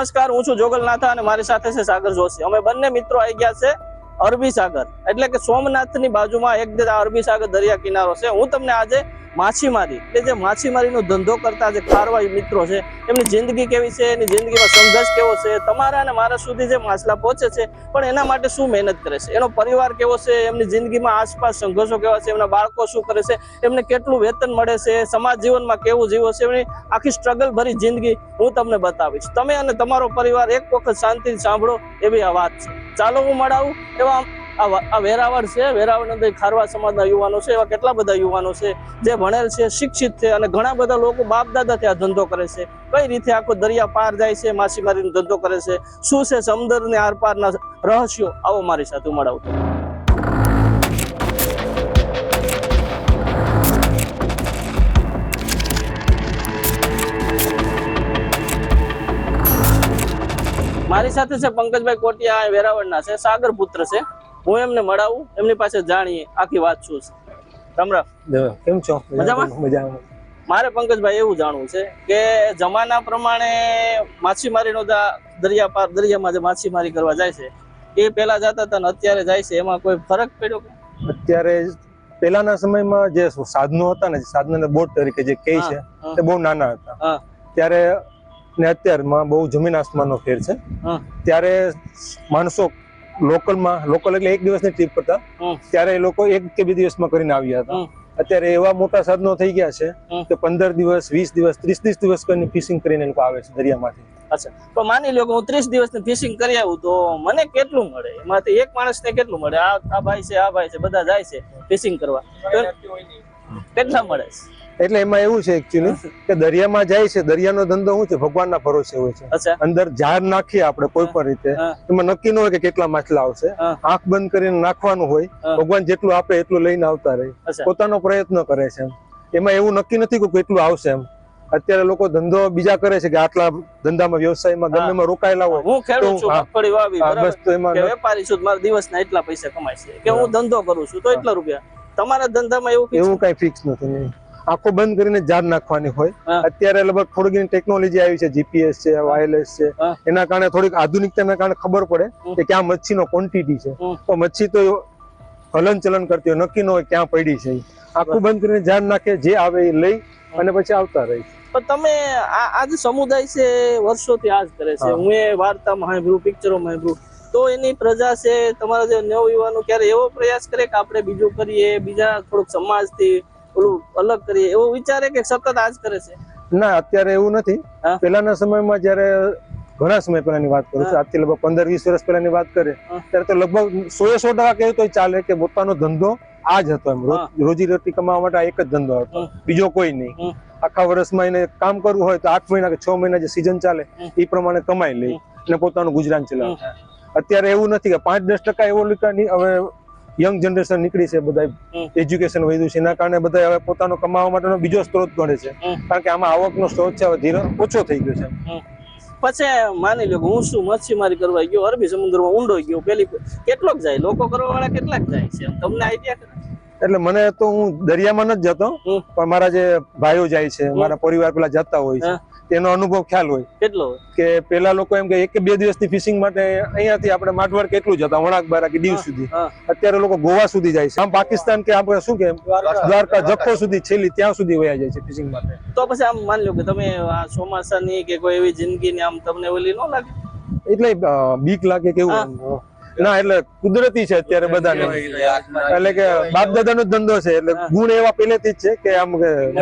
નમસ્કાર, હું છું જોગલનાથા અને મારી સાથે છે સાગર જોશી. અમે બંને મિત્રો આવી ગયા છે અરબી સાગર. એટલે કે સોમનાથની બાજુમાં એક અરબી સાગર દરિયા કિનારો છે. હું તમને આજે માછીમારી, કે જે માછીમારીનો ધંધો કરતા જે ખારવા મિત્રો છે, એમની જિંદગી કેવી છે, એની જિંદગીમાં સંઘર્ષ કેવો છે, તમારા અને મારા સુધી જે માછલા પહોંચે છે, પણ એના માટે શું મહેનત કરે છે? એનો પરિવાર કેવો છે, એમની જિંદગીમાં આસપાસ સંઘર્ષો કેવા છે, એમના બાળકો શું કરે છે, એમને કેટલું વેતન મળે છે, સમાજ જીવનમાં કેવું જીવો છે, એમની આખી સ્ટ્રગલ ભરી જિંદગી હું તમને બતાવીશ. તમે અને તમારો પરિવાર એક વખત શાંતિથી સાંભળો એવી આ વાત છે. ચાલો હું મળાવું એવા આ વેરાવળ છે. વેરાવળ અંદર ખારવા સમાજના યુવાનો છે. એવા કેટલા બધા યુવાનો છે જે ભણેલ છે, શિક્ષિત છે અને ઘણા બધા લોકો બાપ દાદાથી આ ધંધો કરે છે. કઈ રીતે આખો દરિયા પાર જાય છે, માછીમારીનો ધંધો કરે છે? શું છે સમુદ્ર ને આર રહસ્યો? આવો મારી સાથે મળાવતો મારી સાથે છે પંકજભાઈ કોટિયા વેરાવળના છે. સાગર પુત્ર છે. હું એમને મળાવું એમની પાસે જાણીએ આખી વાત શું છે. કેમ છો? મજામાં? મજામાં? મારે પંકજભાઈ એવું જાણવું છે કે જમાના પ્રમાણે માછીમારીનો દરિયા પાર દરિયામાં જે માછીમારી કરવા જાય છે એ પેલા જતા હતા ને અત્યારે જાય છે એમાં કોઈ ફરક પડ્યો અત્યારે પહેલાના સમયમાં જે સાધનો હતા ને સાધનો બોટ તરીકે જે કહે છે તે બહુ નાના હતા. ત્યારે ને અત્યારમાં બહુ જમીન આસમાનનો ફેર છે. ત્યારે માણસો લોકલમાં લોકલ એટલે એક દિવસની ટ્રીપ કરતા ત્યારે એ લોકો એક કે બે દિવસમાં કરીને આવ્યા હતા. અત્યારે એવા મોટા સાધનો થઈ ગયા છે કે પંદર દિવસ વીસ દિવસ ત્રીસ ત્રીસ દિવસ કરીને ફિશિંગ કરીને લોકો આવે છે દરિયામાંથી. અચ્છા. તો માની લો કે હું ત્રીસ દિવસની ફિશિંગ કરી આવું તો મને કેટલું મળે? એમાંથી એક માણસને કેટલું મળે? આ આ ભાઈ છે આ ભાઈ છે બધા જાય છે ફિશિંગ કરવા. કેટલા મળે? છે એટલે એમાં એવું છે એકચ્યુઅલી કે દરિયામાં જાય છે દરિયાનો ધંધો શું છે? ભગવાનના ભરોસે હોય છે. અંદર ઝાડ નાખીએ આપણે કોઈ પણ રીતે. એમાં નક્કી ન હોય કે કેટલા માછલા આવશે. આંખ બંધ કરીને નાખવાનું હોય ભગવાન જેટલું આપે એટલું લઈને આવતા રહે. પોતાનો પ્રયત્ન કરે છે એમાં. એવું નક્કી નથી કે કેટલું આવશે એમ. અત્યારે લોકો ધંધો બીજા કરે છે કે આટલા ધંધામાં વ્યવસાયમાં ગમે. એમાં રોકાયેલા હોય. હું ખેડૂત છું મગફળી વાવી બસ તો એમાં વેપારી છું મારા દિવસના એટલા પૈસા કમાય છે. કે હું ધંધો કરું છું તો એટલા રૂપિયા. તમારા ધંધામાં એવું એવું કઈ ફિક્સ નથી. આંખો બંધ કરીને જાર નાખવાની હોય. અત્યારે લગભગ થોડીક ઘણી ટેકનોલોજી આવી છે જીપીએસ છે વાયરલેસ છે. એના કારણે થોડીક આધુનિકતાના કારણે ખબર પડે કે ક્યાં મચ્છીનો ક્વોન્ટિટી છે. તો મચ્છી તો હલન ચલન કરતી હોય નક્કી ન હોય ક્યાં પડી છે. આંખું બંધ કરીને જાર નાખે જે આવે એ લઈ અને પછી આવતા રહી પણ તમે આ આ જે સમુદાય છે વર્ષોથી આ જ કરે છે. હું. એ વાર્તામાં સાંભળ્યું પિક્ચરોમાં સાંભળ્યું તો એની પ્રજા છે તમારા જે નવયુવાનો ક્યારે એવો પ્રયાસ કરે કે આપણે બીજું કરીએ બીજા થોડુંક સમાજથી ઓલું અલગ કરીએ એવો વિચારે કે સતત આજ કરે છે? ના અત્યારે એવું નથી. પેલાના પહેલાના સમયમાં જ્યારે ઘણા સમય પહેલાની વાત કરું છું આજથી લગભગ પંદર વીસ વર્ષ પહેલાની વાત કરીએ ત્યારે તો લગભગ સો સો ટકા કહેવું તો ચાલે કે પોતાનો ધંધો આ જ હતો એમ. રોજ- રોટી કમાવા માટે એક જ ધંધો હતો. બીજો કોઈ નહીં. આખા વર્ષમાં એને કામ કરવું હોય તો આઠ મહિના કે છ મહિના જે સિઝન ચાલે એ પ્રમાણે કમાઈ લે અને પોતાનું ગુજરાન ચલાવે. અત્યારે એવું નથી કે પાંચ દસ ટકા એવો હવે યંગ જનરેશન નીકળી છે બધા એજ્યુકેશન વધ્યું છે. એના કારણે બધા હવે પોતાનો કમાવા માટેનો બીજો સ્ત્રોત ગણે છે. કારણ કે આમાં આવકનો સ્ત્રોત છે હવે ધીરે ઓછો થઈ ગયો છે. પછી માની લો કે હું શું મચ્છીમારી કરવા ગયો અરબી સમુદ્રમાં ઊંડો ગયો પેલી કેટલોક જાય? લોકો કરવા વાળા કેટલાક જાય છે તમને આઈડિયા એટલે મને તો હું દરિયામાં નથી જતો પણ મારા જે ભાઈઓ જાય છે મારા પરિવાર પેલા જતા હોય છે. તેનો અનુભવ ખ્યાલ હોય. કેટલો કે પેલા લોકો એમ કે એક કે બે દિવસની ફિશિંગ માટે અહીંયાથી આપણે માઠવાડ કેટલું જતા વણાક બારા કે દીવ સુધી. અત્યારે લોકો ગોવા સુધી જાય છે. આમ પાકિસ્તાન કે આપણે શું કે દ્વારકા. જખો સુધી છેલ્લી ત્યાં સુધી વયા જાય છે ફિશિંગ માટે. તો પછી આમ માની લો કે તમે આ ચોમાસાની કે કોઈ એવી જિંદગીની આમ તમને ઓલી ન લાગે? એટલે બીક લાગે કેવું ના એટલે કુદરતી છે અત્યારે બધાને. એટલે કે બાપ દાદા નો ધંધો છે એટલે ગુણ એવા પહેલેથી જ છે કે આમ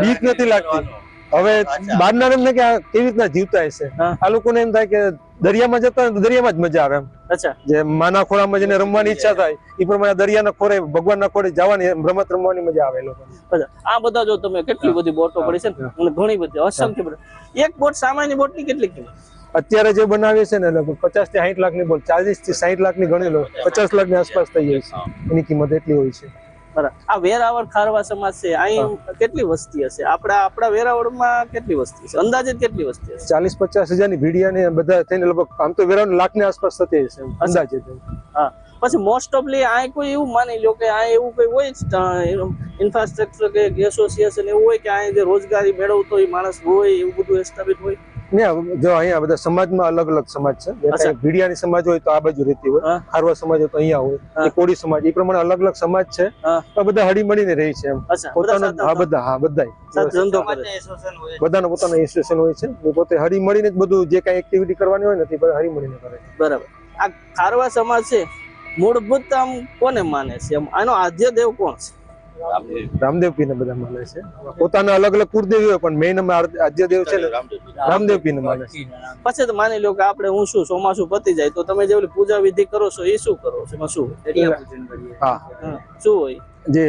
બીક નથી લાગતી. હવે બહારના એમને કે કેવી રીતના જીવતા હશે? આ લોકોને એમ થાય કે દરિયામાં જતા હોય દરિયામાં જ મજા આવે એમ. અચ્છા. જે માના ખોળામાં જઈને રમવાની ઈચ્છા થાય એ પ્રમાણે દરિયાના ખોરે ભગવાનના ખોરે જવાની રમત રમવાની મજા આવે લોકો આ બધા જો તમે કેટલી બધી બોટો પડી છે ને ઘણી બધી અસંખ્ય એક બોટ સામાન્ય બોટની કેટલી કિંમત? અત્યારે જે બનાવીએ છે ને લગભગ પચાસથી સાઠ લાખની બોટ ચાલીસથી સાઠ લાખની ગણી લો પચાસ લાખની આસપાસ થઈ જાય છે. એની કિંમત એટલી હોય છે. આ વેરાવળ ખારવા સમાજ છે અહીં કેટલી વસ્તી હશે? આપણા આપણા વેરાવળમાં કેટલી વસ્તી છે અંદાજે કેટલી વસ્તી હશે? ચાલીસ પચાસ હજારની ભીડિયા ને બધા થઈને લગભગ આમ તો વેરાવળ લાખની આસપાસ થતી હશે અંદાજે. હા. પછી મોસ્ટ ઓફલી આ કોઈ એવું માની લો કે આ એવું કંઈ હોય ઇન્ફ્રાસ્ટ્રક્ચર કે એસોસિએશન એવું હોય કે આ જે રોજગારી મેળવતો હોય માણસ હોય એવું બધું એસ્ટાબ્લિશ હોય. ને જો અહીંયા બધા સમાજમાં અલગ અલગ સમાજ છે. ભીડિયાની સમાજ હોય તો આ બાજુ રહેતી હોય. ખારવા સમાજ હોય તો અહીંયા હોય. કોડી સમાજ એ પ્રમાણે અલગ અલગ સમાજ છે. તો બધા હળી મળીને રહે છે એમ. બધા પોતાનો હા બધા હા બધા બધાનો પોતાનો એસોસિએશન હોય છે. પોતે હળી મળીને જ બધું જે કઈ એક્ટિવિટી કરવાની હોય ને તે બધા હળી મળીને કરે છે. બરાબર. આ ખારવા સમાજ છે. મૂળભૂત આમ કોને માને છે? એમ આનો આદ્ય દેવ કોણ છે? રામદેવ. પીને બધા માને છે. પોતાના અલગ અલગ કુળદેવી હોય પણ મેઇન આદ્ય દેવ છે ને રામદેવ. પીને માને છે. પછી તો માની લો કે આપણે હું શું ચોમાસું પતી જાય તો તમે જે ઓલી પૂજા વિધિ કરો છો એ શું કરો છો? એમાં શું? હા. હા, શું હોય? જે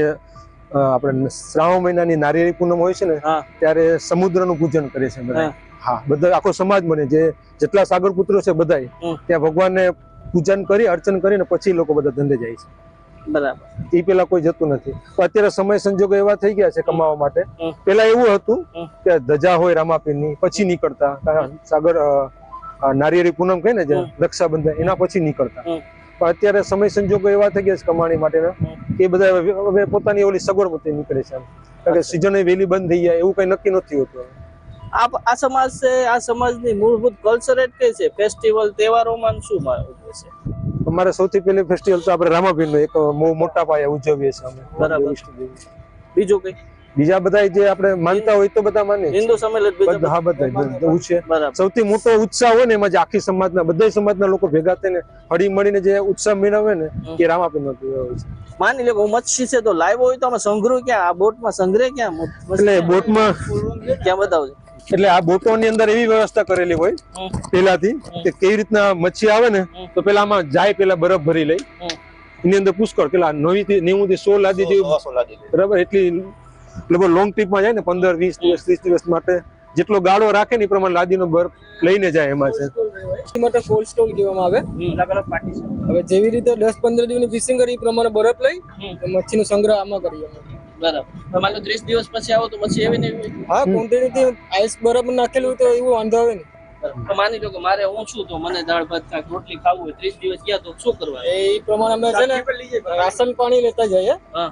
આપણે શ્રાવણ મહિનાની નારિયેળી પૂનમ હોય છે ને ત્યારે સમુદ્રનું પૂજન કરે છે બધા. હા. બધા આખો સમાજ બને જે જેટલા સાગર પુત્રો છે બધા. ત્યાં ભગવાનને પૂજન કરી અર્ચન કરીને પછી લોકો બધા ધંધે જાય છે. બરાબર. એ પેલા કોઈ જતું નથી. અત્યારે સમય સંજોગો એવા થઈ ગયા છે કમાવા માટે. પેલા એવું હતું કે ધજા હોય રામાપીરની પછી નીકળતા. સાગર અ, પૂનમ કહે ને જે રક્ષાબંધન એના પછી નીકળતા. પણ અત્યારે સમય સંજોગો એવા થઈ ગયા છે કમાણી માટેના કે એ બધા હવે પોતાની ઓલી સગવડ મતે નીકળે છે. કારણ કે સિઝન વહેલી બંધ થઈ જાય એવું કઈ નક્કી નથી હોતું આ આ સમાજ છે આ સમાજની મૂળભૂત કલ્ચર એટલે છે? ફેસ્ટિવલ તહેવારોમાં શું છે? અમારે સૌથી પહેલી ફેસ્ટિવલ તો આપણે રામાપીર એક મોટા પાયે ઉજવીએ છીએ અમે. બરાબર. બીજું કઈ? બીજા બધા જે આપણે માનતા હોય તો બધા માને હિન્દુ હા બધા છે સૌથી મોટો ઉત્સાહ હોય ને એમાં જે આખી સમાજના બધા સમાજના લોકો ભેગા થઈને હળી મળીને જે ઉત્સાહ મેળવે ને એ રામાપીર નો માની લે હું મચ્છી છે તો લાવ્યો હોય તો અમે સંગ્રહ ક્યાં? આ બોટમાં સંગ્રહ ક્યાં? એટલે બોટમાં ક્યાં બતાવજો એટલે આ બોટોની અંદર એવી વ્યવસ્થા કરેલી હોય. પેલાથી કે કેવી રીતના મચ્છી આવે ને તો પેલા આમાં જાય પેલા બરફ ભરી લઈ. એની અંદર પુષ્કળ પેલા નવી થી નેવું થી સો લાદી જેવી. બરાબર? એટલી લગભગ લોંગ ટ્રીપમાં જાય ને પંદર વીસ દિવસ ત્રીસ દિવસ માટે. જેટલો ગાળો રાખે ને એ પ્રમાણે લાદીનો બરફ લઈને જાય એમાં છે. એ માટે કોલ્ડ સ્ટોર કહેવામાં આવે. અલગ અલગ પાર્ટી હવે જેવી રીતે દસ પંદર દિવસની ફિશિંગ કરી એ પ્રમાણે બરફ લઈ મચ્છી નો મચ્છીનો સંગ્રહ આમાં કરીએ અમે. બરાબર. માનો ત્રીસ દિવસ પછી આવો તો પછી એવી ને એવી હા ક્વોન્ટિટી આઈસ બરાબર નાખેલું તો એવું વાંધો આવે ને. તો માની લો કે મારે હું છું તો મને દાળ ભાત શાક રોટલી ખાવું હોય ત્રીસ દિવસ ગયા તો શું કરવા? એ પ્રમાણે અમે છે ને રાશન પાણી લેતા જઈએ. હા.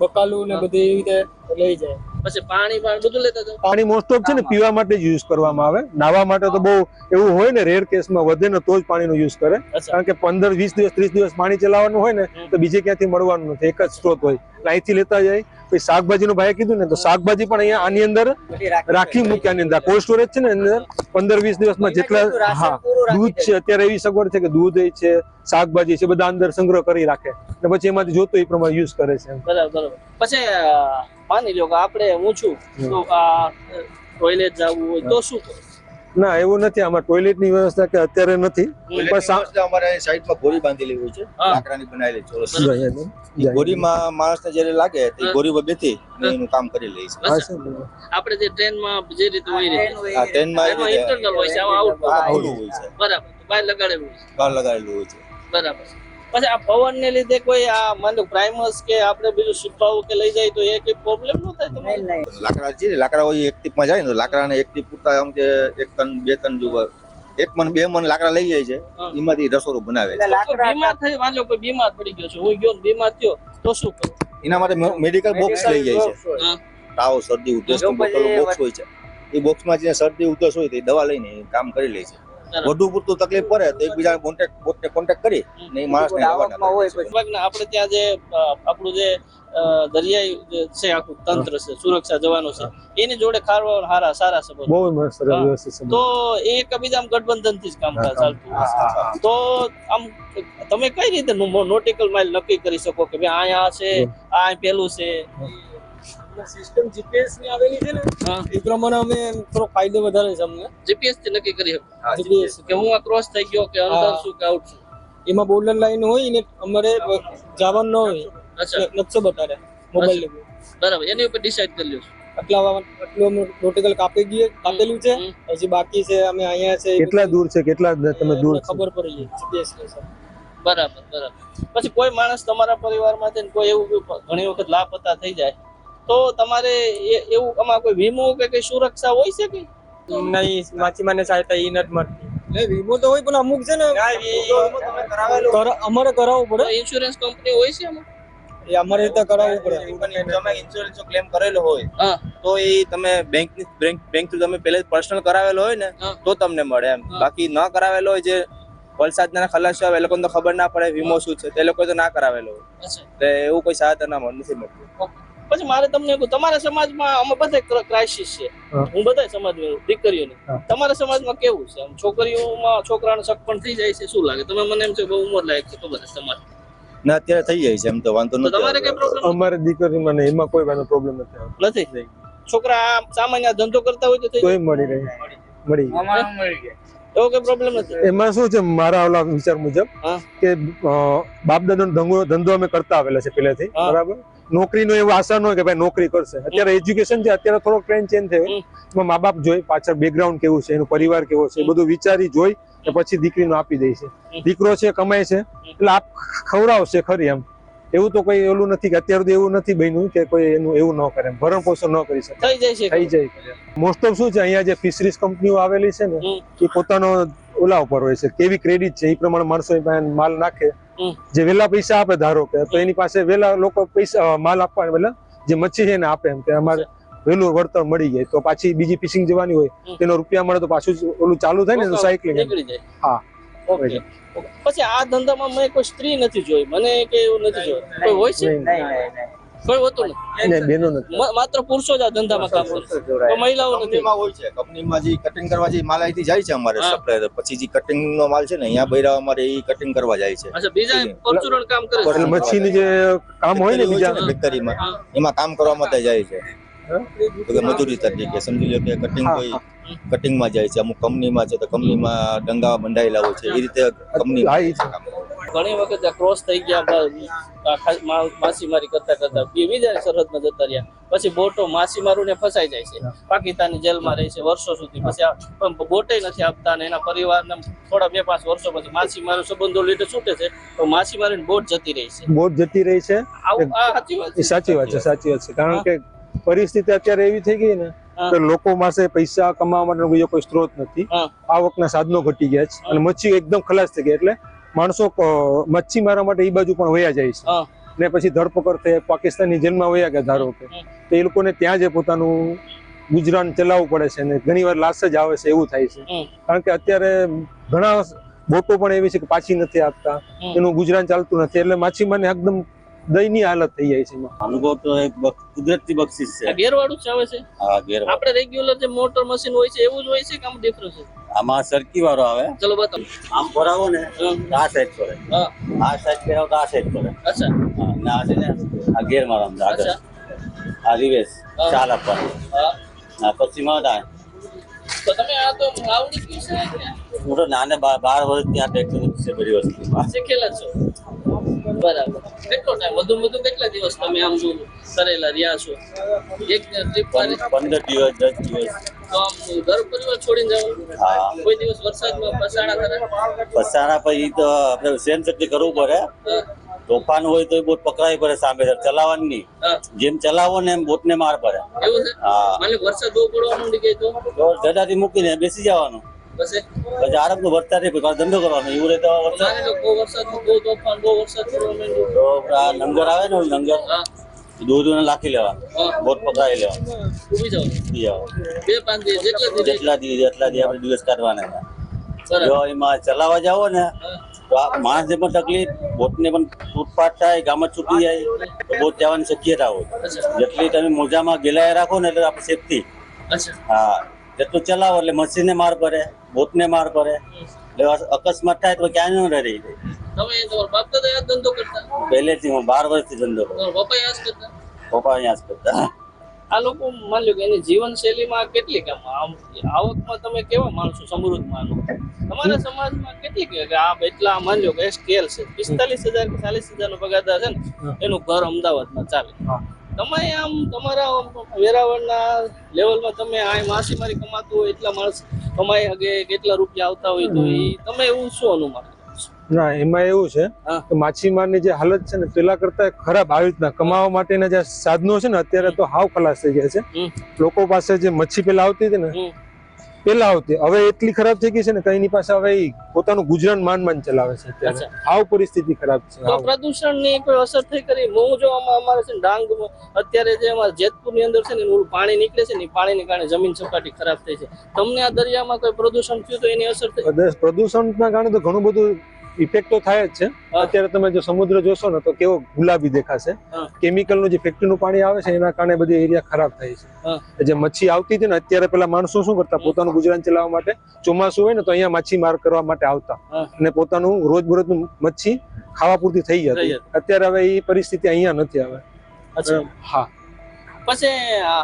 બકાલું ને બધી એવી રીતે લઈ જાય. પછી પાણી બધું લેતા પાણી મોસ્ટ ઓફ છે ને પીવા માટે જ યુઝ કરવામાં આવે. નાવા માટે તો બહુ એવું હોય ને રેર કેસમાં વધે ને તો જ પાણીનો યુઝ કરે. કારણ કે પંદર વીસ દિવસ ત્રીસ દિવસ પાણી ચલાવવાનું હોય ને તો બીજે ક્યાંથી મળવાનું નથી. એક જ સ્ત્રોત હોય. અહીંથી લેતા જાય. પછી શાકભાજીનું ભાઈ કીધું ને તો શાકભાજી પણ અહીંયા આની અંદર રાખી મૂક્યા અંદર. કોલ્ડ સ્ટોરેજ છે ને અંદર પંદર વીસ દિવસમાં જેટલા હા દૂધ છે અત્યારે એવી સગવડ છે કે દૂધ છે શાકભાજી છે બધા અંદર સંગ્રહ કરી રાખે. ને પછી એમાંથી જોતો એ પ્રમાણે યુઝ કરે છે બરાબર પછી માની લો કે આપણે હું છું તો આ ટોયલેટ જવું હોય તો શું ના એવું નથી. આમાં ટોયલેટની વ્યવસ્થા કે અત્યારે નથી. પણ અમારે સાઈડમાં ગોળી બાંધેલી હોય છે. લાકડાની બનાવેલી ચોરસ. ગોરીમાં માણસને જ્યારે લાગે તો પર બેઠી એનું કામ કરી લે છે. આપણે જે ટ્રેનમાં જે રીતે હોય રીતે આ ટ્રેનમાં ઇન્ટરનલ હોય છે આઉટ હોય છે. બરાબર. તો બહાર લગાડેલું હોય છે. બહાર લગાડેલું હોય છે. બરાબર પછી આ પવન ને લીધે કોઈ આ માનો પ્રાઇમસ કે આપણે બીજું શીખવાવું કે લઈ જાય તો એ કઈ પ્રોબ્લેમ ન થાય તમને લાકડા છે લાકડા હોય એ એક ટીપમાં જાય ને લાકડા લાકડાને એક ટીપ પૂરતા આમ કે એક ટન બે ટન જેવું એક મન બે મન લાકડા લઈ જાય છે એમાંથી રસોડું બનાવે છે. બીમાર થઈ માન લો કોઈ બીમાર પડી ગયો છે હું ગયો બીમાર થયો તો શું કરું? એના માટે મેડિકલ બોક્સ લઈ જાય છે. હા. તાવ શરદી ઉધરસ બોટલ બોક્સ હોય છે. એ બોક્સમાં જે શરદી ઉધરસ હોય તે દવા લઈને એ કામ કરી લે છે. વધુ પૂરતું તકલીફ પડે તો એકબીજા કોન્ટેક્ટ કોન્ટેક્ટ કરી ને એ માણસને આપણે ત્યાં જે આપણું જે દરિયાઈ છે આખું તંત્ર છે સુરક્ષા જવાનો છે એની જોડે ખારવા હારા સારા સંબંધ. બહુ મસ્ત. તો એ એકબીજા આમ ગઠબંધનથી જ કામકાજ ચાલતું હોય. તો આમ તમે કઈ રીતે નોટિકલ માઇલ નક્કી કરી શકો કે ભાઈ અહીંયા છે આ પેલું છે? સિસ્ટમ જીપીએસની આવેલી છે ને એ પ્રમાણે અમે થોડો ફાયદો વધારે છે અમને. જીપીએસથી નક્કી કરી શકો. હા, કે હું આ ક્રોસ થઈ ગયો કે અંદર શું છું કે આઉટ છું? એમાં બોર્ડર લાઈન હોય ને અમારે જવાનું ન હોય. અચ્છા. નકશો બતાડે મોબાઈલ બરાબર એની ઉપર ડિસાઈડ કરી લ્યો આટલા આટલું અમે નોટિકલ કાપી ગયે કાપેલું છે. પછી હજી બાકી છે અમે અહીંયા છે. કેટલા દૂર છે કેટલા તમે દૂર ખબર પડી જાય જીપીએસ બરાબર બરાબર. પછી કોઈ માણસ તમારા પરિવારમાંથી ને કોઈ એવું ઘણી વખત લાપતા થઈ જાય. તો તમારે એ- એવું આમાં કોઈ વીમો કે કઈ સુરક્ષા હોય છે કે? નહીં માછીમારને સહાયતા એ નથી મળતી. વીમો તો હોય પણ અમુક છે ને અમારે કરાવવું પડે. ઇન્સ્યોરન્સ કંપની હોય છે એ અમારે રીતે કરાવવું પડે. તમે ઇન્સ્યોરન્સ ક્લેમ કરેલો હોય તો એ તમે બેંક બેંક બેંક થ્રુ તમે પહેલે પર્સનલ કરાવેલો હોય ને તો તમને મળે એમ. બાકી ન કરાવેલો હોય જે વલસાડના ખલાસીઓ આવે એ લોકોને તો ખબર ના પડે વીમો શું છે તે લોકો તો ના કરાવેલો હોય. એટલે એવું કોઈ સહાયતા ના નથી મળતું. પછી મારે તમને કહું તમારા સમાજમાં અમે બધા ક્રાઇસિસ છે. હું. બધા સમાજમાં દીકરીઓની. તમારા સમાજમાં કેવું છે? આમ છોકરીઓમાં છોકરાનો શક પણ થઈ જાય છે શું લાગે? તમે મને એમ છે બહુ ઉંમર લાયક છે ખબર છે સમાજ. ના અત્યારે થઈ જાય છે એમ તો વાંધો નથી તમારે કઈ પ્રોબ્લેમ અમારે દીકરીમાં નહીં એમાં કોઈ વાંધો પ્રોબ્લેમ નથી નથી? છોકરા આ સામાન્ય ધંધો કરતા હોય તો તોય મળી રહે. મળી જાય. એવો કઈ પ્રોબ્લેમ નથી? એમાં શું છે મારા ઓલા વિચાર મુજબ કે બાપ દાદા ધંધો ધંધો અમે કરતા આવેલા છે પહેલેથી બરાબર? નોકરીનો એવો આશા ન હોય કે ભાઈ નોકરી કરશે. અત્યારે એજ્યુકેશન છે અત્યારે થોડો ટ્રેન્ડ ચેન્જ થયો. એમાં મા બાપ જોઈ પાછળ બેકગ્રાઉન્ડ કેવું છે એનો પરિવાર કેવો છે એ બધું વિચારી જોઈ પછી દીકરીનો આપી દે છે. દીકરો છે કમાય છે. એટલે આપ ખવડાવશે ખરી એમ. એવું તો કોઈ એવું નથી કે અત્યારે એવું નથી બન્યું કે કોઈ એનું એવું ન કરે. ભરણ પોષણ ન કરી શકે. થઈ જાય છે. થઈ જાય મોસ્ટ ઓફ શું છે? અહીંયા જે ફિશરીઝ કંપનીઓ આવેલી છે ને એ પોતાનો ઓલા ઉપર હોય છે. કેવી ક્રેડિટ છે? એ પ્રમાણે માણસો માલ નાખે. જે વેલા પૈસા આપે ધારો કે તો એની પાસે વેલા લોકો પૈસા માલ આપવા વેલા જે મચ્છી છે એને આપે એમ કે અમારે વેલું વળતર મળી જાય. તો પાછી બીજી ફિશિંગ જવાની હોય. તેનો રૂપિયા મળે તો પાછું ઓલું ચાલુ થાય ને સાયકલિંગ હા. ઓકે. પછી આ ધંધામાં મેં કોઈ સ્ત્રી નથી જોઈ. મને કે એવું નથી જોયું કોઈ હોય છે? કોઈ હોતું નથી. બેનો નથી. માત્ર પુરુષો જ આ ધંધામાં કામ કરે મહિલાઓ નથી. હોય છે. કંપનીમાં જે કટિંગ કરવા જે માલ અહીંથી જાય છે અમારે. સપ્લાયર પછી જે કટિંગ નો માલ છે ને અહીંયા બૈરા અમારે એ કટિંગ કરવા જાય છે. અચ્છા બીજા પરચુરણ કામ કરે છે. મચ્છીની જે કામ હોય ને બીજા. ફેક્ટરીમાં એમાં કામ કરવા માટે જાય છે. કે મજૂરી તરીકે સમજી લો કે કટિંગ કોઈ કટિંગમાં જાય છે અમુક કંપનીમાં છે તો કંપનીમાં ડંગા બંધાયેલા હોય છે એ રીતે કંપની. ઘણી વખત ક્રોસ થઈ ગયા માછીમારી કરતા કરતા બી- બીજા સરહદમાં જતા રહ્યા. પછી બોટો માછીમારોને ફસાઈ જાય છે. પાકિસ્તાની જેલમાં રહે છે વર્ષો સુધી. પછી આ બોટે નથી આપતા ને એના પરિવારને થોડા બે પાંચ વર્ષો પછી માછીમારો સંબંધો લીધે છૂટે છે તો માછીમારી બોટ જતી રહી છે. બોટ જતી રહી છે. સાચી વાત સાચી વાત છે સાચી વાત છે. કારણ કે પરિસ્થિતિ અત્યારે એવી થઈ ગઈ ને કે લોકો પાસે પૈસા કમાવા માટેનો બીજો કોઈ સ્ત્રોત નથી. આવકના સાધનો ઘટી ગયા છે. અને મચ્છી એકદમ ખલાસ થઈ ગઈ એટલે માણસો મચ્છી મારવા માટે એ બાજુ પણ વયા જાય છે. ને પછી ધરપકડ થઈ પાકિસ્તાનની જેલમાં વયા ગયા ધારો કે. તો એ લોકોને ત્યાં જ પોતાનું ગુજરાન ચલાવવું પડે છે ને ઘણી વાર લાશ જ આવે છે એવું થાય છે. કારણ કે અત્યારે ઘણા બોટો પણ એવી છે કે પાછી નથી આપતા. એનું ગુજરાન ચાલતું નથી. એટલે માછીમારને એકદમ દયનીય હાલત થઈ જાય છે અનુભવ તો એક બક- કુદરતી બક્ષિસ છે. છે ગેરવાળું જ આવે છે? આ ગેર આપણે રેગ્યુલર જે મોટર મશીન હોય છે એવું જ હોય છે કે આમ ડિફરન્સ છે? આમાં સરકી વાળો આવે. ચલો બતાવો. આમ ભરાવો ને આ સાઈડ ફરે હા. આ સાઈડ ફેરવો તો આ સાઈડ ફરે અચ્છા. હા, અને આ છે ને આ ગેર મારવાનો આગળ. આ રિવેસ હા. ચાલ આપવાનું. હા. આ પછી માં થાય તો તમે આ તો આવડી ગયું છે હું તો નાને બાર બાર વર્ષથી આ ટેકનોલોજી છે બધી વસ્તુ શીખેલા છો. બરાબર. કેટલો ટાઈમ વધુ વધુ કેટલા દિવસ તમે આમ જો કરેલા રહ્યા છો? એક ટ્રીપ પંદર દિવસ દસ દિવસ. તો આમ ઘર પરિવાર છોડીને જાવ કોઈ દિવસ વરસાદમાં પસાણા કરે? પસારા પછી તો આપણે સહન શક્તિ કરવું પડે. તોફાન હોય તો બોટ પકડાવી પડે સામે ચલાવવાની જેમ ચલાવો ને એમ બોટને માર પડે. એવું છે? હા. માની વરસાદ બહુ પડવા માંડી તો? જડાથી મૂકીને બેસી જવાનું. પછી પછી આરંભ વરસાદ નહીં પછી ધંધો કરવાનો એવું રહે તો વરસાદ માની લો બહુ વરસાદ બહુ તોફાન બહુ વરસાદ પડવા માંડ્યો તો આ લંગર આવે ને ઓલું લંગર હા દૂધ ને લાખી લેવાનું હા બોટ પકડાવી લેવાનું ઊભી જાવ પી જવાનું. બે પાંચ દિવસ જેટલા દિવસ જેટલા દી જેટલા દી આપણે દિવસ કાઢવાના હતા. બરાબર જો એમાં ચલાવવા જાઓ ને હા. તો આ માણસને પણ તકલીફ બોટને પણ તૂટપાટ થાય ગામમાં છૂટી જાય તો બોટ જવાની શક્યતા હોય અચ્છા જેટલી તમે મોજામાં ગેલાય રાખો ને એટલે આપણે સેફટી અચ્છા હા જેટલું ચલાવો એટલે મશીનને માર પડે બોટને માર કરે. એટલે અકસ્માત થાય તો ક્યાં ન રહી જાય પહેલેથી હું બાર વર્ષથી ધંધો કરું. પપ્પા યાદ અહીંયા જ કરતા. આ લોકો માની લો કે એની જીવનશૈલીમાં કેટલી કામ આમ આવકમાં તમે કેવા માણસો સમૃદ્ધ માનો તમારા સમાજમાં કેટલી કે કે આ એટલા માની લો કે સ્કેલ છે. પિસ્તાલીસ હજાર કે ચાલીસ હજાર નો પગારદાર છે ને એનું ઘર અમદાવાદમાં ચાલે. તમે આમ તમારા વેરાવળના લેવલમાં તમે આ માસીમારી કમાતું હોય એટલા માણસ કમાઈ હગે કેટલા રૂપિયા આવતા હોય તો એ તમે એવું શું અનુમાન ના એમાં એવું છે. કે માછીમારની જે હાલત છે ને પેલા કરતા ખરાબ આવી રીતના કમાવા માટેના જે સાધનો છે ને અત્યારે તો હાવ ખલાસ થઈ ગયા છે. લોકો પાસે જે મચ્છી પેલા આવતી હતી ને. પેલા આવતી. હવે એટલી ખરાબ થઈ ગઈ છે ને કઈ એની પાસે હવે પોતાનું ગુજરાન માન માન ચલાવે છે અત્યારે. અચ્છા. પરિસ્થિતિ ખરાબ છે તો. પ્રદૂષણની કોઈ અસર થઈ કરી? હું જો અમારે છે ને ડાંગ અત્યારે જે અમારા જેતપુરની અંદર છે ને ઓલું પાણી નીકળે છે ને પાણીને કારણે જમીન સપાટી ખરાબ થઈ છે. તમને આ દરિયામાં કોઈ પ્રદૂષણ થયું તો એની અસર થઈ? પ્રદૂષણ ના કારણે તો ઘણું બધું ઇફેક્ટ તો થાય જ છે. અત્યારે તમે જો સમુદ્ર જોશો ને તો કેવો ગુલાબી દેખાશે. કેમિકલનું જે ફેક્ટરીનું પાણી આવે છે એના કારણે બધી એરિયા ખરાબ થાય છે. જે મચ્છી આવતી હતી ને અત્યારે પેલા માણસો શું કરતા પોતાનું ગુજરાન ચલાવવા માટે ચોમાસું હોય ને તો અહીંયા માછીમાર કરવા માટે આવતા. અને પોતાનું રોજબરોજનું મચ્છી ખાવા પૂરતી થઈ જતી. અત્યારે હવે એ પરિસ્થિતિ અહીંયા નથી આવે. હા. પછી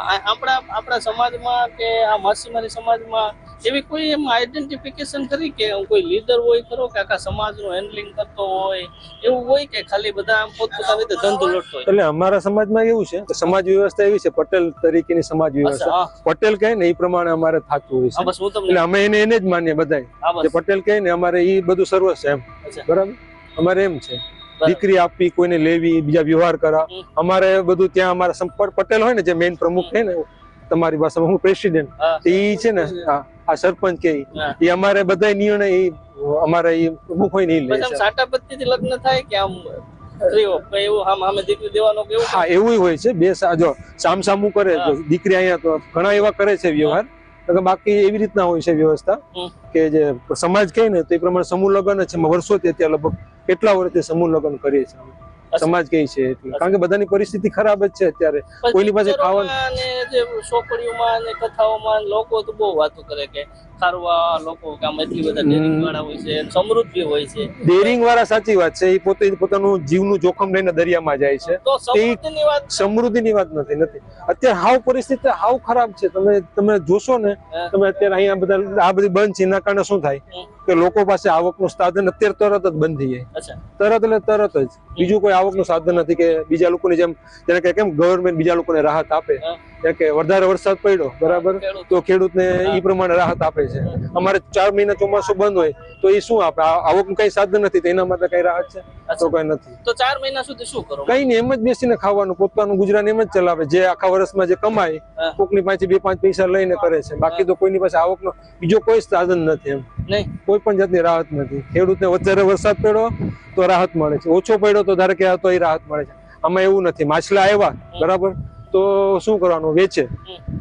આપણા આપણા સમાજમાં કે આ માછીમારી સમાજમાં એવી કોઈ એમ આઈડેન્ટિફિકેશન કરી કે કોઈ લીડર હોય ખરો કે આખા સમાજનું હેન્ડલિંગ કરતો હોય એવું હોય કે ખાલી બધા આમ પોતપોતાની રીતે ધંધો લડતો હોય? એટલે અમારા સમાજમાં એવું છે કે સમાજ વ્યવસ્થા એવી છે પટેલ તરીકેની સમાજ વ્યવસ્થા. પટેલ કહે ને એ પ્રમાણે અમારે થતું હોય છે. હું એટલે અમે એને એને જ માનીએ હા બસ. પટેલ કહે ને અમારે એ બધું સર્વસ્વ એમ. બરાબર? અમારે એમ છે. દીકરી આપવી કોઈને લેવી બીજા વ્યવહાર કરા. અમારે બધું ત્યાં અમારા સંપર્ક પટેલ હોય ને જે મેઇન પ્રમુખ છે ને તમારી ભાષામાં હું પ્રેસિડેન્ટ એ છે ને આ આ સરપંચ કે એ અમારે બધા નિર્ણય અમારે એ પ્રમુખ હોય નહીં લે સાટા પત્તીથી લગ્ન થાય કે આમ એવું હા હોય છે. બે જો સામ સામું કરે દીકરી અહીંયા તો ઘણા એવા કરે છે વ્યવહાર. બાકી એવી રીતના હોય છે વ્યવસ્થા કે જે સમાજ કહે ને તો એ પ્રમાણે સમૂહ લગ્ન છે. વર્ષોથી અત્યારે લગભગ કેટલા વર્ષથી સમૂહ લગ્ન કરીએ છીએ. સમાજ કઈ છે એટલે કારણ કે બધાની પરિસ્થિતિ ખરાબ જ છે અત્યારે. કોઈની પાસે ખાવાનું- છોકરીઓમાં ને જે ચોપડીઓમાં ને કથાઓમાં લોકો તો બહુ વાતો કરે કે ખારવા લોકો કે બધા ડેરિંગ વાળા હોય છે સમૃદ્ધ બી હોય છે. ડેરિંગ વાળા સાચી વાત છે એ પોતે પોતાનું જીવનું જોખમ લઈને દરિયામાં જાય છે. તો સમૃદ્ધિની વાત સમૃદ્ધિની વાત નથી નથી. અત્યારે હાવ પરિસ્થિતિ હાવ ખરાબ છે. તમે તમે જોશો ને તમે અત્યારે અહીંયા બધા આ બધી બંધ છે એના કારણે શું થાય? કે લોકો પાસે આવકનું સાધન અત્યારે તરત જ બંધ થઈ જાય. તરત એટલે તરત જ. બીજું કોઈ આવકનું સાધન નથી કે બીજા લોકોની જેમ જેને કે કેમ ગવર્મેન્ટ બીજા લોકોને રાહત આપે. કે વધારે વરસાદ પડ્યો બરાબર? ખેડૂત. તો ખેડૂતને ઈ પ્રમાણે રાહત આપે છે. અમારે ચાર મહિના ચોમાસું બંધ હોય તો એ શું આપે? આ- આવકનું કઈ સાધન નથી તો એના માટે કઈ રાહત છે? તો કઈ નથી. તો ચાર મહિના સુધી શું કરો? કઈ નહીં એમ જ બેસીને ખાવાનું પોતાનું ગુજરાન એમ જ ચલાવે. જે આખા વર્ષમાં જે કમાય કોકની પાસે બે પાંચ પૈસા લઈને કરે છે. બાકી તો કોઈની પાસે આવકનો બીજો કોઈ સાધન નથી એમ. નહીં. કોઈ પણ જાતની રાહત નથી. ખેડૂતને વધારે વરસાદ પડ્યો તો રાહત મળે છે. ઓછો પડ્યો તો ધારે કે આ તો એ રાહત મળે છે. આમાં એવું નથી. માછલા આવ્યા બરાબર? તો શું કરવાનું? વેચે.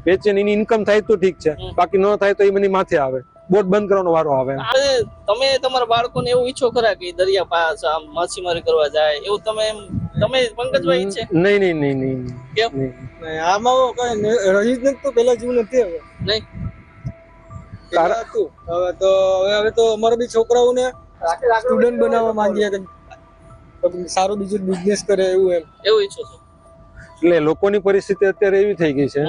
વેચે એની ઇન્કમ થાય તો ઠીક છે. બાકી ન થાય તો એ મને માથે આવે. બોટ બંધ કરવાનો વારો આવે તમે તમારા બાળકોને એવું ઈચ્છો ખરા કે દરિયા પાસ આમ માછીમારી કરવા જાય એવું તમે એમ તમે પંકજભાઈ ઈચ્છે? નહીં નહીં નહીં નહીં. નહીં. કેમ? આમાં કઈ રહી જ નથી તો પેલા જેવું નથી હવે. નહીં. હવે તો હવે હવે તો અમારા બી છોકરાઓને સ્ટુડન્ટ બનાવવા માંગીએ સારું બીજું બીજો બિઝનેસ કરે એવું એમ. એવું ઈચ્છો છો? એટલે લોકોની પરિસ્થિતિ અત્યારે એવી થઈ ગઈ છે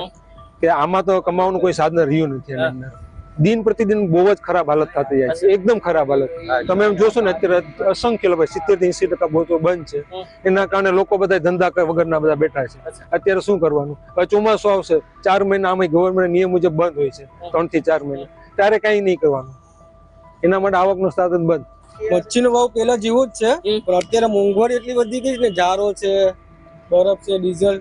કે આમાં તો કમાવાનું કોઈ સાધન રહ્યું નથી એની અંદર. દિન પ્રતિદિન બહુ જ ખરાબ હાલત થતી જાય છે. એકદમ ખરાબ હાલત. તમે એમ જોશો ને અત્યારે અસંખ્ય લોકો સિત્તેરથી એસી ટકા બોતો બંધ છે. એના કારણે લોકો બધા ધંધા વગરના બધા બેઠા છે. અત્યારે શું કરવાનું? હવે ચોમાસું આવશે. ચાર મહિના આમાં ગવર્મેન્ટ નિયમ મુજબ બંધ હોય છે. ત્રણથી ચાર મહિના. ત્યારે કઈ નહીં કરવાનું. એના માટે આવકનું સાધન બંધ. મચ્છીનો ભાવ પેલા જેવો જ છે. પણ અત્યારે મોંઘવારી એટલી વધી ગઈ છે ને જારો છે બરફ છે ડીઝલ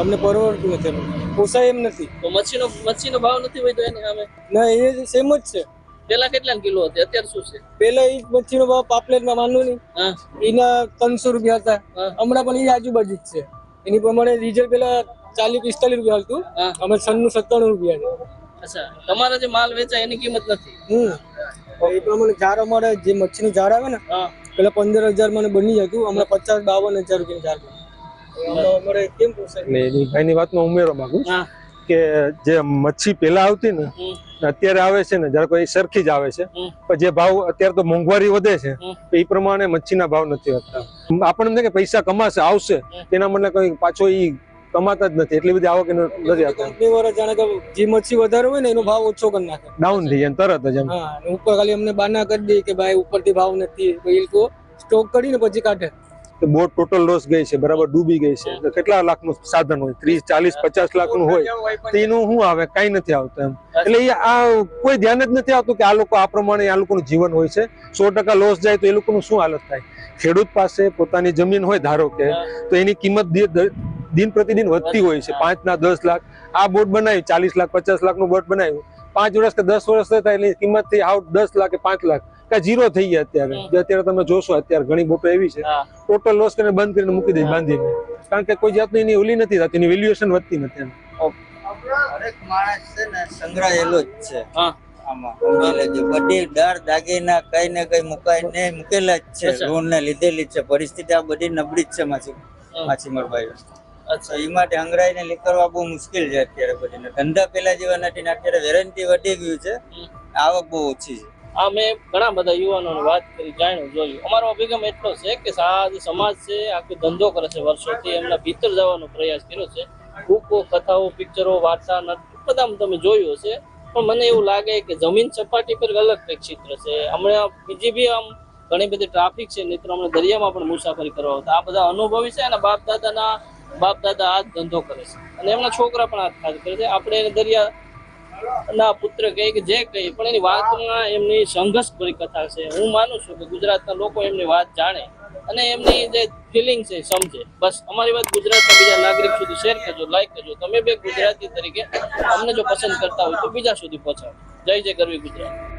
અમને પરવડતું નથી. પોસાય એમ નથી. તો મચ્છીનો મચ્છીનો ભાવ નથી વધ્યો એની સામે? ના એ સેમ જ છે. પેલા કેટલા કિલો હતી? અત્યારે શું છે? પેલા એ મચ્છીનો ભાવ પાપલેટમાં માનવું નહીં. એના ત્રણસો રૂપિયા હતા. હમણાં પણ એ આજુબાજુ જ છે. એની પ્રમાણે ડીઝલ પેલા ચાલીસ પિસ્તાલીસ રૂપિયા હતું અમે સનનું સત્તાણું રૂપિયા છે. અચ્છા. તમારા જે માલ વેચાય એની કિંમત નથી? હમ. એ પ્રમાણે જાર અમારે જે મચ્છીનું ઝાડ આવે ને પેલા પંદર હજાર મને બની જતું. હમણાં પચાસ બાવન હજાર રૂપિયા ઝાડ એટલે એની ભાઈની વાતમાં ઉમેરવા માંગુ કે જે મચ્છી પેલા આવતી ને અત્યારે આવે છે ને જયારે કોઈ સરખી જ આવે છે. પણ જે ભાવ અત્યારે તો મોંઘવારી વધે છે તો એ પ્રમાણે મચ્છીના ભાવ નથી હોતા આપણને કે પૈસા કમાશે આવશે. તેના મને કઈ પાછો ઈ કમાતા જ નથી. એટલી બધી આવક એનો નથી આપતા કંપની વાળા જાણે કે જે મચ્છી વધારે હોય ને એનો ભાવ ઓછો કરી નાખે. ડાઉન થઈ જાય તરત જ એમ. હા ઉપર ખાલી અમને બાના કરી દે કે ભાઈ ઉપરથી ભાવ નથી. એ લોકો સ્ટોક કરીને પછી કાઢે. બોટ ટોટલ લોસ ગઈ છે, બરાબર, ડૂબી ગઈ છે. તો કેટલા લાખનું સાધન હોય? ત્રીસ, ચાલીસ, પચાસ લાખનું હોય? તો શું આવે? કઈ નથી આવતું એમ. એટલે આ કોઈ ધ્યાન જ નથી આવતું કે આ લોકો આ પ્રમાણે આ લોકોનું જીવન હોય છે. સો લોસ જાય તો એ લોકોનું શું હાલત થાય? ખેડૂત પાસે પોતાની જમીન હોય, ધારો કે, તો એની કિંમત દિન પ્રતિદિન વધતી હોય છે. પાંચ ના દસ લાખ. આ બોટ બનાવ્યું, ચાલીસ લાખ, પચાસ લાખનું બોટ બનાવ્યું. પાંચ વર્ષ કે દસ વર્ષ થાય એની કિંમતથી આઉટ દસ લાખ કે પાંચ લાખ. કે જીરો થઈ ગયા અત્યારે. જે અત્યારે તમે જોશો અત્યારે ઘણી બોટો એવી છે. ટોટલ લોસ કરીને બંધ કરીને મૂકી દે બાંધીને કારણ કે કોઈ જાતની એની ઓલી નથી થતી એની વેલ્યુએશન વધતી નથી. દરેક માણસ છે ને સંગ્રહેલો જ છે. બધી ડર દાગીના કઈ ને કઈ મુકાઈ ને મૂકેલા જ છે. લોન ને લીધેલી જ છે. પરિસ્થિતિ આ બધી નબળી જ છે માછી હમ. માછીમારભાઈ અચ્છા. એ માટે હંગરાઈને નીકળવા બહુ મુશ્કેલ છે અત્યારે બધીને. ધંધા પેલા જેવા નથી ને અત્યારે વેરંટી વધી ગયું છે. આવક બહુ ઓછી છે. આ મેં ઘણા બધા યુવાનોની વાત કરી, જાણ્યું, જોયું. અમારો અભિગમ એટલો છે કે આ સમાજ છે, આખો ધંધો કરે છે વર્ષોથી. એમના ભીતર જવાનો પ્રયાસ કર્યો છે. બુકો, કથાઓ, પિક્ચરો, વાર્તા, નાટક, બધામાં તમે જોયું હશે. પણ મને એવું લાગે કે જમીન સપાટી પર અલગ કંઈક ચિત્ર છે. હમણાં બીજી બી આમ ઘણી બધી ટ્રાફિક છે. મિત્રો હમણાં દરિયામાં પણ મુસાફરી કરવા આવતા. આ બધા અનુભવી છે અને બાપ દાદાના બાપ દાદા આ ધંધો કરે છે. અને એમના છોકરા પણ આ ખાસ કરે છે. આપણે દરિયા ના, પુત્ર કહે કે જે કહે, પણ એની વાતમાં એમની સંઘર્ષ ભરી કથા છે. હું માનું છું કે ગુજરાતના લોકો એમની વાત જાણે અને એમની જે ફિલિંગ છે સમજે. બસ, અમારી વાત ગુજરાતના બીજા નાગરિક સુધી શેર કરજો લાઈક કરજો. તમે બે ગુજરાતી તરીકે અમને જો પસંદ કરતા હોય તો બીજા સુધી પહોંચાડો જય જય કરવી ગુજરાત.